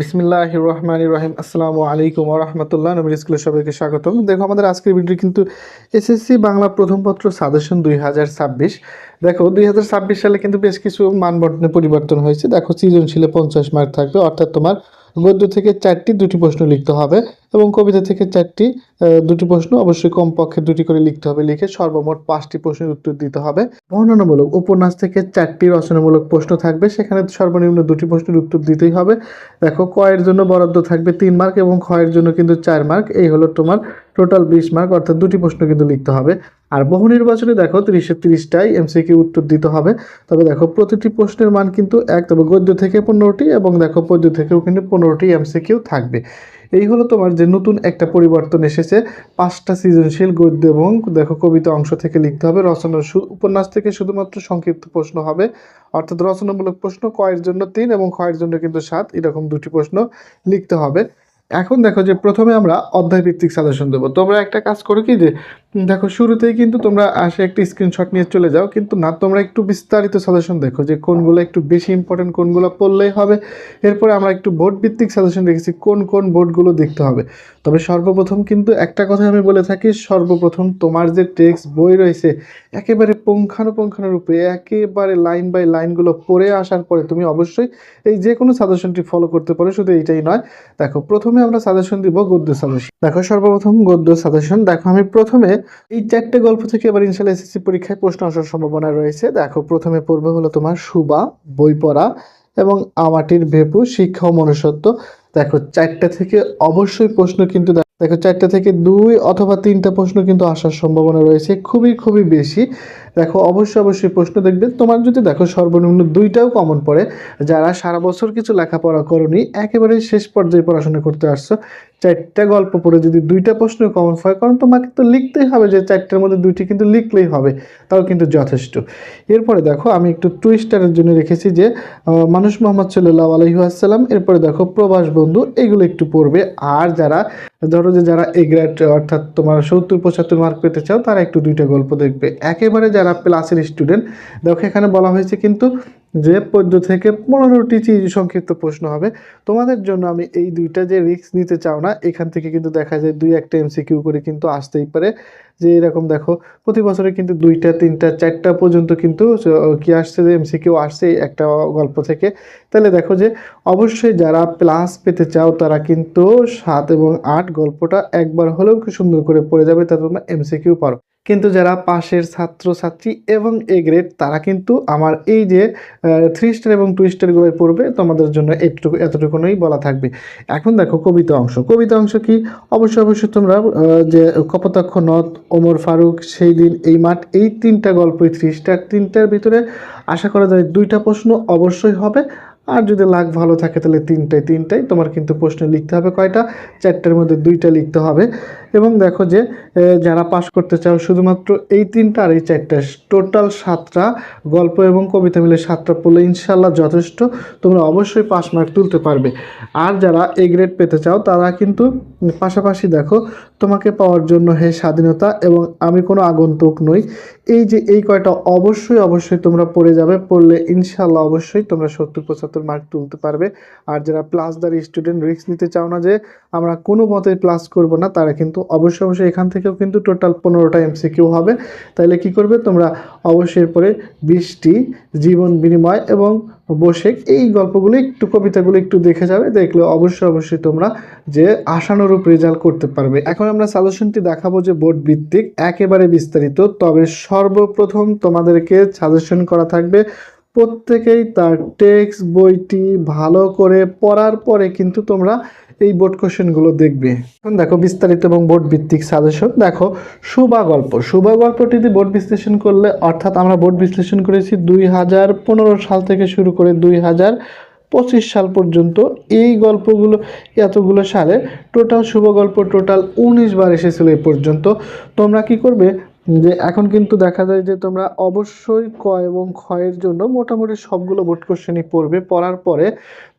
বিসমিল্লাহ রহমান রহিম। আসসালামু আলাইকুম রহমতুল্লাহ। নবীর স্কুলের সবাইকে স্বাগতম। দেখো, আমাদের আজকের ভিডিও কিন্তু এসএসসি বাংলা প্রথমপত্র সাজেশন দুই হাজার ছাব্বিশ। দেখো, দুই হাজার ছাব্বিশ সালে কিন্তু বেশ কিছু মানবন্টনে পরিবর্তন হয়েছে। দেখো, সৃজনশীলে পঞ্চাশ মার্ক থাকবে। অর্থাৎ তোমার গদ্য থেকে চারটি, দুটি প্রশ্ন লিখতে হবে এবং কবিতা থেকে চারটি দুটি প্রশ্ন অবশ্যই কমপক্ষে দুটি করে লিখতে হবে। লিখে সর্বমোট পাঁচটি প্রশ্নের উত্তর দিতে হবে। বর্ণনামূলক উপন্যাস থেকে চারটি রচনামূলক প্রশ্ন থাকবে। সেখানে সর্বনিম্ন দুটি প্রশ্নের উত্তর দিতেই হবে। দেখো কয়ের জন্য বরাদ্দ থাকবে তিন মার্ক এবং ক্ষয়ের জন্য কিন্তু চার মার্ক। এই হলো তোমার টোটাল বিশ মার্ক, অর্থাৎ দুটি প্রশ্ন কিন্তু লিখতে হবে। আর বহু নির্বাচনে দেখো তিরিশে তিরিশটাই এমসিকে উত্তর দিতে হবে। তবে দেখো প্রতিটি প্রশ্নের মান কিন্তু এক, তবে গদ্য থেকে পনেরোটি এবং দেখো পদ্য থেকেও কিন্তু পনেরোটি এমসিকিউ থাকবে। এই হলো তোমার যে নতুন একটা পরিবর্তন এসেছে, পাঁচটা সৃজনশীল গদ্য এবং দেখো কবিতা অংশ থেকে লিখতে হবে। রচনা উপন্যাস থেকে শুধুমাত্র সংক্ষিপ্ত প্রশ্ন হবে। অর্থাৎ রচনামূলক প্রশ্ন কয়ের জন্য তিন এবং ক্ষয়ের জন্য কিন্তু সাত, এরকম দুটি প্রশ্ন লিখতে হবে। এখন দেখো যে প্রথমে আমরা অধ্যায় ভিত্তিক সাজেশন দেবো। তোমরা একটা কাজ করো কি যে দেখো শুরুতেই কিন্তু তোমরা আসে একটি স্ক্রিনশট নিয়ে চলে যাও, কিন্তু না, তোমরা একটু বিস্তারিত সাজেশন দেখো যে কোনগুলো একটু বেশি ইম্পর্টেন্ট কোনগুলো পড়লেই হবে। এরপরে আমরা একটু বোর্ড ভিত্তিক সাজেশন রেখেছি কোন কোন বোর্ডগুলো দেখতে হবে। তবে সর্বপ্রথম কিন্তু একটা কথা আমি বলে থাকি, সর্বপ্রথম তোমার যে টেক্সট বই রয়েছে, একেবারে পুঙ্খানুপুঙ্খানু রূপে একেবারে লাইন বাই লাইনগুলো পড়ে আসার পরে তুমি অবশ্যই এই যে কোনো সাজেশনটি ফলো করতে পারো, শুধু এইটাই নয়। দেখো, প্রথমে আমরা সাজেশন দিব গদ্য সাজেশন দেখো, সর্বপ্রথম গদ্য সাজেশন দেখো, আমি প্রথমে এই চারটে গল্প থেকে এবার ইনশাল্লাহ এসএসসি পরীক্ষায় প্রশ্ন আসার সম্ভাবনা রয়েছে। দেখো, প্রথমে পড়বে হলো তোমার সুবা, বই পড়া এবং আমাটির ভেপু, শিক্ষা ও মনুষ্যত্ব। দেখো, চারটা থেকে অবশ্যই প্রশ্ন কিন্তু দেখো, চারটা থেকে দুই অথবা তিনটা প্রশ্ন কিন্তু আসার সম্ভাবনা রয়েছে। খুবই খুবই বেশি। দেখো, অবশ্যই অবশ্যই প্রশ্ন দেখবে। তোমার যদি দেখো, সর্বনিম্ন দুইটাও কমন পড়ে। যারা সারা বছর কিছু লেখাপড়া করনি, একেবারে শেষ পর্যায়ে পড়াশোনা করতে আসছো, চারটা গল্প পড়ে যদি দুইটা প্রশ্ন কমন হয়, কারণ তোমাকে তো লিখতেই হবে যে চারটার মধ্যে দুইটি কিন্তু লিখলেই হবে, তাও কিন্তু যথেষ্ট। এরপরে দেখো, আমি একটু টুইস্টারের জন্য রেখেছি যে মানুষ মোহাম্মদ সাল্লাহ আলহিহাসাল্লাম এরপরে দেখো, প্রবাস বন্ধু, এগুলো একটু পড়বে। আর যারা, ধরো যে যারা এ গ্রেড অর্থাৎ তোমার সত্তর পঁচাত্তর মার্ক পেতে চাও, তারা একটু দুইটা গল্প দেখবে। একেবারে যারা প্লাসের স্টুডেন্ট দেখো এখানে বলা হয়েছে কিন্তু যে পদ্য থেকে পনেরোটি চিজ সংক্ষিপ্ত প্রশ্ন হবে। তোমাদের জন্য আমি এই দুইটা যে রিস্ক নিতে চাও না, এখান থেকে কিন্তু দেখা যায় দুই একটা এমসিকিউ করে কিন্তু আসতেই পারে। যে এরকম দেখো, প্রতি বছরে কিন্তু দুইটা, তিনটা, চারটা পর্যন্ত কিন্তু কি আসছে যে এমসিকিউ আসছে একটা গল্প থেকে। তাহলে দেখো যে অবশ্যই যারা প্লাস পেতে চাও, তারা কিন্তু সাত এবং আট গল্পটা একবার হলেও কি সুন্দর করে পড়ে যাবে তা তোমরা এমসিকিউ পারো। কিন্তু যারা পাশের ছাত্র ছাত্রী এবং এ গ্রেড তারা কিন্তু আমার এই যে থ্রি স্টার এবং টু স্টারগুলোই পড়বে, তোমাদের জন্য এটুকু এতটুকুনই বলা থাকবে। এখন দেখো কবিতা অংশ। কবিতা অংশ কি? অবশ্যই অবশ্যই তোমরা যে কপোতাক্ষ নদ, ওমর ফারুক, সেই দিন, এই মাঠ, এই তিনটা গল্পই থ্রি স্টার তিনটার ভিতরে আশা করা যায় দুইটা প্রশ্ন অবশ্যই হবে। আর যদি লাখ ভালো থাকে তাহলে তিনটায় তিনটাই তোমার কিন্তু প্রশ্ন লিখতে হবে কয়টা? চারটার মধ্যে দুইটা লিখতে হবে। এবং দেখো যে যারা পাশ করতে চাও, শুধুমাত্র এই তিনটা আর এই চারটা, টোটাল সাতটা গল্প এবং কবিতা মিলে সাতটা পড়লে ইনশাল্লাহ যথেষ্ট তোমরা অবশ্যই পাস মার্ক তুলতে পারবে। আর যারা এ গ্রেড পেতে চাও, তারা কিন্তু পাশাপাশি দেখো, তোমাকে পাওয়ার জন্য হে স্বাধীনতা এবং আমি কোনো আগন্তুক নই। এই যে এই কয়টা অবশ্যই অবশ্যই তোমরা পড়ে যাবে, পড়লে ইনশাল্লাহ অবশ্যই তোমরা সত্তর পঁচাত্তর মার্ক তুলতে পারবে। আর যারা প্লাস দ্বারা স্টুডেন্ট রিস্ক নিতে চাও না যে, আমরা কোনো মতে প্লাস করব না, তারা কিন্তু অবশ্যই অবশ্যই এখান থেকেও কিন্তু টোটাল পনেরোটা এমসিকিউ হবে। তাহলে কি করবে? তোমরা অবশ্যই এরপরে বৃষ্টি, জীবন বিনিময় এবং বসে এই গল্পগুলো একটু, কবিতাগুলো একটু দেখে যাবে। দেখলে অবশ্যই অবশ্যই তোমরা যে আশানুরূপ রেজাল্ট করতে পারবে। এখন আমরা সাজেশনটি দেখাবো যে বোর্ড ভিত্তিক। একেবারে বিস্তারিত। তবে সর্বপ্রথম তোমাদেরকে সাজেশন করা থাকবে প্রত্যেকেই তার টেক্সট বইটি ভালো করে পড়ার পরে কিন্তু তোমরা এই বোর্ড কোশ্চেনগুলো দেখবে। দেখো বিস্তারিত এবং বোর্ড ভিত্তিক সাজেশন দেখো, শুভা গল্প। শুভা গল্পটি দিয়ে বোর্ড বিশ্লেষণ করলে, অর্থাৎ আমরা বোর্ড বিশ্লেষণ করেছি দুই হাজার পনেরো সাল থেকে শুরু করে দুই হাজার পঁচিশ সাল পর্যন্ত। এই গল্পগুলো, এতগুলো সালে টোটাল শুভ গল্প টোটাল উনিশ বার এসেছিল এই পর্যন্ত। তোমরা কি করবে? যে এখন কিন্তু দেখা যায় যে তোমরা অবশ্যই ক এবং ক্ষয়ের জন্য মোটামুটি সবগুলো বোর্ড কোশ্চেনই পড়বে। পড়ার পরে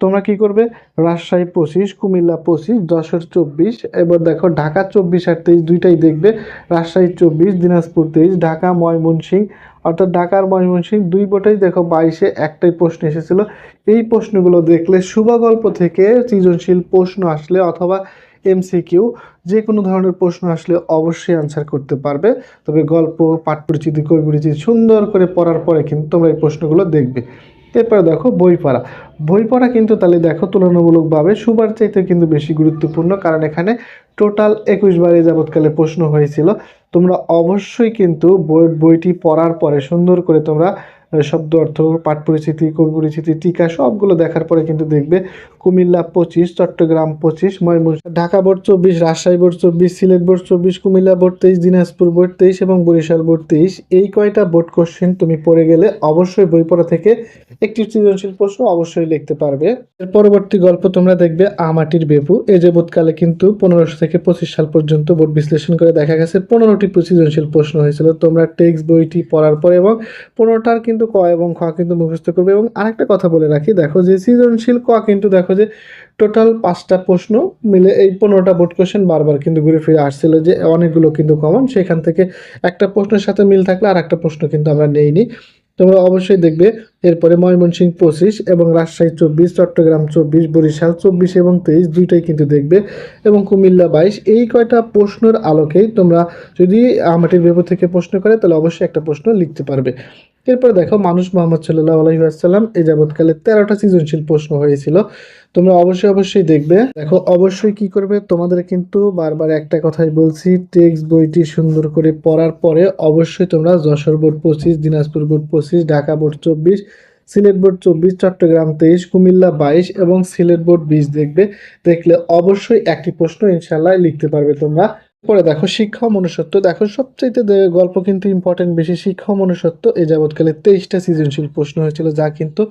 তোমরা কি করবে? রাজশাহী পঁচিশ, কুমিল্লা পঁচিশ, যশোর চব্বিশ, এবার দেখো ঢাকা চব্বিশ আর তেইশ দুইটাই দেখবে। রাজশাহী চব্বিশ, দিনাজপুর তেইশ, ঢাকা, ময়মনসিংহ, অর্থাৎ ঢাকার ময়মনসিংহ দুই বোর্ডেই দেখো বাইশে একটাই প্রশ্ন এসেছিল। এই প্রশ্নগুলো দেখলে শুভগল্প থেকে সৃজনশীল প্রশ্ন আসলে অথবা এমসিকিউ যে কোনো ধরনের প্রশ্ন আসলে অবশ্যই আনসার করতে পারবে। তবে গল্প পাঠ পরিচিতি কবি পরিচিতি সুন্দর করে পড়ার পরে কিন্তু তোমরা এই প্রশ্নগুলো দেখবে। এরপরে দেখো বই পড়া বই পড়া কিন্তু তাহলে দেখো তুলনামূলকভাবে সুবার চাইতে কিন্তু বেশি গুরুত্বপূর্ণ, কারণ এখানে টোটাল একুশ বারে যাবৎকালে প্রশ্ন হয়েছিল। তোমরা অবশ্যই কিন্তু বই, বইটি পড়ার পরে সুন্দর করে তোমরা শব্দ অর্থ, পাঠ পরিচিতি, কবি পরিচিতি, টিকা, সবগুলো দেখার পরে কিন্তু দেখবে কুমিল্লা পঁচিশ, চট্টগ্রাম পঁচিশ, ময়মনসিংহ, ঢাকা বোর্ড চব্বিশ, রাজশাহী বোর্ড চব্বিশ, সিলেট বোর্ড চব্বিশ, কুমিল্লা বোর্ড তেইশ, দিনাজপুর বোর্ড তেইশ এবং বরিশাল বোর্ড তেইশ। এই কয়টা বোর্ড কোশ্চেন তুমি পড়ে গেলে অবশ্যই বই পড়া থেকে একটি সৃজনশীল প্রশ্ন অবশ্যই লিখতে পারবে। এর পরবর্তী গল্প তোমরা দেখবে আমাটির বেপু। এ যে বোধকালে কিন্তু পনেরোশো থেকে পঁচিশ সাল পর্যন্ত বোর্ড বিশ্লেষণ করে দেখা গেছে, পনেরোটি সৃজনশীল প্রশ্ন হয়েছিল। তোমরা টেক্সট বইটি পড়ার পরে এবং পনেরোটার কিন্তু ক এবং খ কিন্তু মুখস্থ করবে। এবং আরেকটা কথা বলে রাখি, দেখো যে সৃজনশীল ক কিন্তু দেখো যে টোটাল পাঁচটা প্রশ্ন মিলে এই পনেরোটা বোর্ড কোশ্চেন বারবার কিন্তু ঘুরে ফিরে আসছিল যে অনেকগুলো কিন্তু কমন সেখান থেকে একটা প্রশ্নের সাথে মিল থাকলে আর একটা প্রশ্ন কিন্তু আমরা নেইনি। তোমরা অবশ্যই দেখবে এরপরে ময়মনসিংহ পঁচিশ এবং রাজশাহী চব্বিশ, চট্টগ্রাম চব্বিশ, বরিশাল চব্বিশ এবং তেইশ দুইটাই কিন্তু দেখবে এবং কুমিল্লা বাইশ। এই কয়টা প্রশ্নের আলোকেই তোমরা যদি আমাটির বেবু থেকে প্রশ্ন করে তাহলে অবশ্যই একটা প্রশ্ন লিখতে পারবে। এরপরে দেখো, মানুষ মোহাম্মদ সাল্লাহ আলহিহাসাল্লাম এই যাবৎকালে তেরোটা সৃজনশীল প্রশ্ন হয়েছিল। তোমরা অবশ্যই অবশ্যই দেখবে। দেখো, অবশ্যই কি করবে? তোমাদের কিন্তু বারবার একটা কথাই বলছি, টেক্সট বইটি সুন্দর করে পড়ার পরে অবশ্যই তোমরা যশোর বোর্ড পঁচিশ, দিনাজপুর বোর্ড পঁচিশ, ঢাকা বোর্ড চব্বিশ, সিলেট বোর্ড চব্বিশ, চট্টগ্রাম তেইশ, কুমিল্লা বাইশ এবং সিলেট বোর্ড বিশ দেখবে। দেখলে অবশ্যই একটি প্রশ্ন ইনশাল্লাহ লিখতে পারবে তোমরা। পরে দেখো শিক্ষা মনুষ্যত্ব। দেখো সবচাইতে দে- গল্প কিন্তু ইম্পর্টেন্ট বেশি শিক্ষা মনুষ্যত্ব। এই যাবৎকালে তেইশটা সৃজনশীল প্রশ্ন হয়েছিল, যা কিন্তু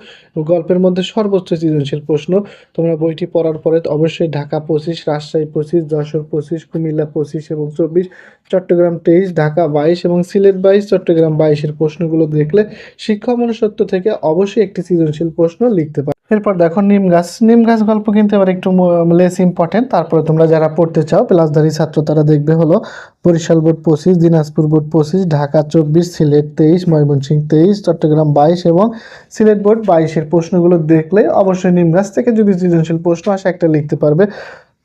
গল্পের মধ্যে সর্বোচ্চ সৃজনশীল প্রশ্ন। তোমরা বইটি পড়ার পরে অবশ্যই ঢাকা পঁচিশ, রাজশাহী পঁচিশ, যশোর পঁচিশ, কুমিল্লা পঁচিশ এবং চব্বিশ, চট্টগ্রাম তেইশ, ঢাকা বাইশ এবং সিলেট বাইশ, চট্টগ্রাম বাইশের প্রশ্নগুলো দেখলে শিক্ষা মনুষ্যত্ব থেকে অবশ্যই একটি সৃজনশীল প্রশ্ন লিখতে পারো এরপর দেখো নিম গাছ। নিম গাছ গল্প কিন্তু এবার একটু লেস ইম্পর্টেন্ট তারপরে তোমরা যারা পড়তে চাও প্লাসধারী ছাত্র তারা দেখবে হলো বরিশাল বোর্ড পঁচিশ, দিনাজপুর বোর্ড পঁচিশ, ঢাকা চব্বিশ, সিলেট তেইশ, ময়মনসিংহ তেইশ, চট্টগ্রাম বাইশ এবং সিলেট বোর্ড বাইশের প্রশ্নগুলো দেখলে অবশ্যই নিম গাছ থেকে যদি সৃজনশীল প্রশ্ন আসে একটা লিখতে পারবে।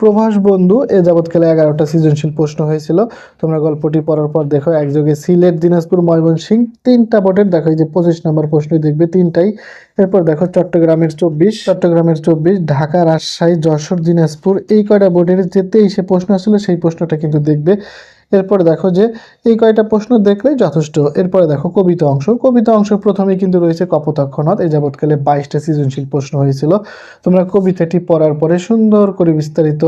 প্রভাস বন্ধু, এ যাবৎকালে এগারোটা সৃজনশীল প্রশ্ন হয়েছিল। তোমরা গল্পটি পড়ার পর দেখো, একযোগে সিলেট, দিনাজপুর, ময়মনসিংহ, তিনটা বোর্ডের দেখো এই যে পঁচিশ নম্বর প্রশ্ন দেখবে তিনটাই। এরপর দেখো চট্টগ্রামের চব্বিশ চট্টগ্রামের চব্বিশ, ঢাকা, রাজশাহী, যশোর, দিনাজপুর, এই কয়টা বোর্ডের যে তেইশে প্রশ্ন আসলে সেই প্রশ্নটা কিন্তু দেখবে। এরপরে দেখো যে এই কয়টা প্রশ্ন দেখলেই যথেষ্ট। এরপরে দেখো কবিতা অংশ। কবিতা অংশ প্রথমেই কিন্তু রয়েছে কপোতাক্ষণত এই যাবৎকালে বাইশটা সৃজনশীল প্রশ্ন হয়েছিল। তোমরা কবিতাটি পড়ার পরে সুন্দর করে বিস্তারিত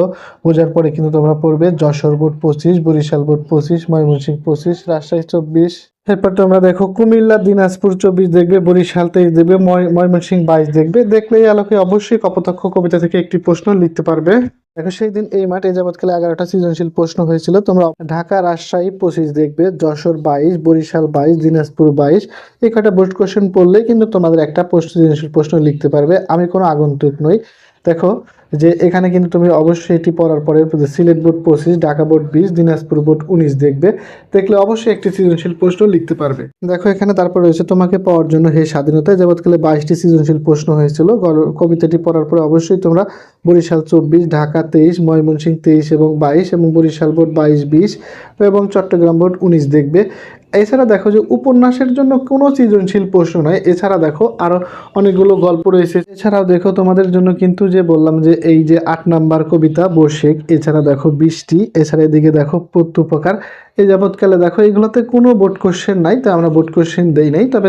বোঝার পরে কিন্তু তোমরা পড়বে যশোর বোর্ড পঁচিশ, বরিশাল বোর্ড পঁচিশ, ময়মনসিংহ পঁচিশ, রাজশাহী চব্বিশ এরপর তোমরা দেখো, কুমিল্লা, দিনাজপুর চব্বিশ দেখবে, বরিশাল তেইশ দেখবে, ময়- ময়মনসিংহ বাইশ দেখবে। দেখলে এই আলোকে অবশ্যই কপতক্ষ কবিতা থেকে একটি প্রশ্ন লিখতে পারবে। দেখো, সেই দিন এই মাঠে যাবৎকালে এগারোটা সৃজনশীল প্রশ্ন হয়েছিল। তোমরা ঢাকা, রাজশাহী, পঁচিশ দেখবে, যশোর বাইশ, বরিশাল বাইশ, দিনাজপুর বাইশ। এই কটা বোর্ড কোশ্চেন পড়লেই কিন্তু তোমাদের একটা সৃজনশীল প্রশ্ন লিখতে পারবে। আমি কোনো আগন্তুক নই। দেখো যে এখানে কিন্তু তুমি অবশ্যই এটি পড়ার পরে সিলেট বোর্ড পঁচিশ, ঢাকা বোর্ড বিশ, দিনাজপুর বোর্ড উনিশ দেখবে। দেখলে অবশ্যই একটি সৃজনশীল প্রশ্ন লিখতে পারবে। দেখো এখানে তারপর রয়েছে, তোমাকে পাওয়ার জন্য হে স্বাধীনতা যাবৎকালে বাইশটি সৃজনশীল প্রশ্ন হয়েছিল। কবিতাটি পড়ার পরে অবশ্যই তোমরা বরিশাল চব্বিশ, ঢাকা তেইশ, ময়মনসিংহ তেইশ এবং বাইশ এবং বরিশাল বোর্ড বাইশ, বিশ এবং চট্টগ্রাম বোর্ড উনিশ দেখবে। এছাড়া দেখো যে উপন্যাসের জন্য কোনো সৃজনশীল প্রশ্ন নয়। এছাড়া দেখো আরও অনেকগুলো গল্প রয়েছে। এছাড়াও দেখো তোমাদের জন্য কিন্তু যে বললাম যে এই যে আট নাম্বার কবিতা বর্ষেক এছাড়া দেখো বৃষ্টি, এছাড়া এদিকে দেখো প্রত্যুপকার। এই যাবৎকালে দেখো এগুলোতে কোনো বোর্ড কোশ্চেন নাই, তো আমরা বোর্ড কোশ্চেন দেই নাই, তবে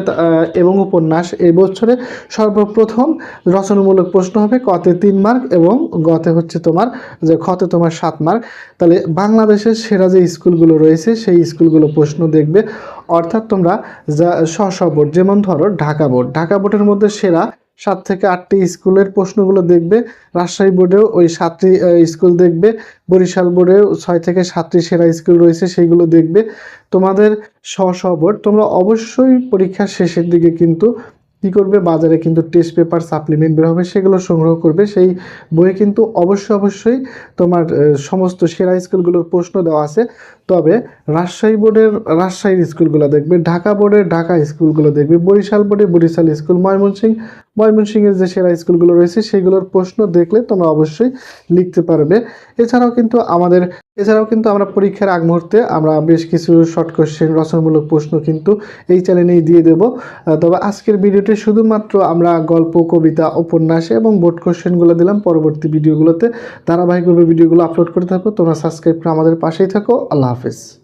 এবং উপন্যাস এই বছরে সর্বপ্রথম রচনামূলক প্রশ্ন হবে কতে তিন মার্ক এবং গতে হচ্ছে তোমার, যে খতে তোমার সাত মার্ক। তাহলে বাংলাদেশের সেরা যে স্কুলগুলো রয়েছে, সেই স্কুলগুলো প্রশ্ন দেখবে। অর্থাৎ তোমরা যা স্ব বোর্ড যেমন ধরো ঢাকা বোর্ড ঢাকা বোর্ডের মধ্যে সেরা সাত থেকে আটটি স্কুলের প্রশ্নগুলো দেখবে, রাজশাহী বোর্ডেও ওই সাতটি স্কুল দেখবে, বরিশাল বোর্ডেও ছয় থেকে সাতটি সেরা স্কুল রয়েছে সেইগুলো দেখবে। তোমাদের স্ব স্ব বোর্ড, তোমরা অবশ্যই পরীক্ষার শেষের দিকে কিন্তু কী করবে? বাজারে কিন্তু টেস্ট পেপার, সাপ্লিমেন্ট বের হবে, সেগুলো সংগ্রহ করবে। সেই বইয়ে কিন্তু অবশ্যই অবশ্যই তোমার সমস্ত সেরা স্কুলগুলোর প্রশ্ন দেওয়া আছে। তবে রাজশাহী বোর্ডের, রাজশাহীর স্কুলগুলো দেখবে, ঢাকা বোর্ডের, ঢাকা স্কুলগুলো দেখবে, বরিশাল বোর্ডে বরিশাল স্কুল ময়মনসিংহ, ময়মনসিংহের যে সেরা স্কুলগুলো রয়েছে সেগুলোর প্রশ্ন দেখলে তোমরা অবশ্যই লিখতে পারবে। এছাড়াও কিন্তু আমাদের, এছাড়াও কিন্তু আমরা পরীক্ষার আগ মুহূর্তে আমরা বেশ কিছু শর্ট কোশ্চেন রচনামূলক প্রশ্ন কিন্তু এই চ্যানেলেই দিয়ে দেব। তবে আজকের ভিডিওটি শুধুমাত্র আমরা গল্প, কবিতা, উপন্যাস এবং বোর্ড কোশ্চেনগুলো দিলাম। পরবর্তী ভিডিওগুলোতে ধারাবাহিকভাবে ভিডিওগুলো আপলোড করে থাকো। তোমরা সাবস্ক্রাইব করে আমাদের পাশেই থাকো। আল্লাহ हाफिज़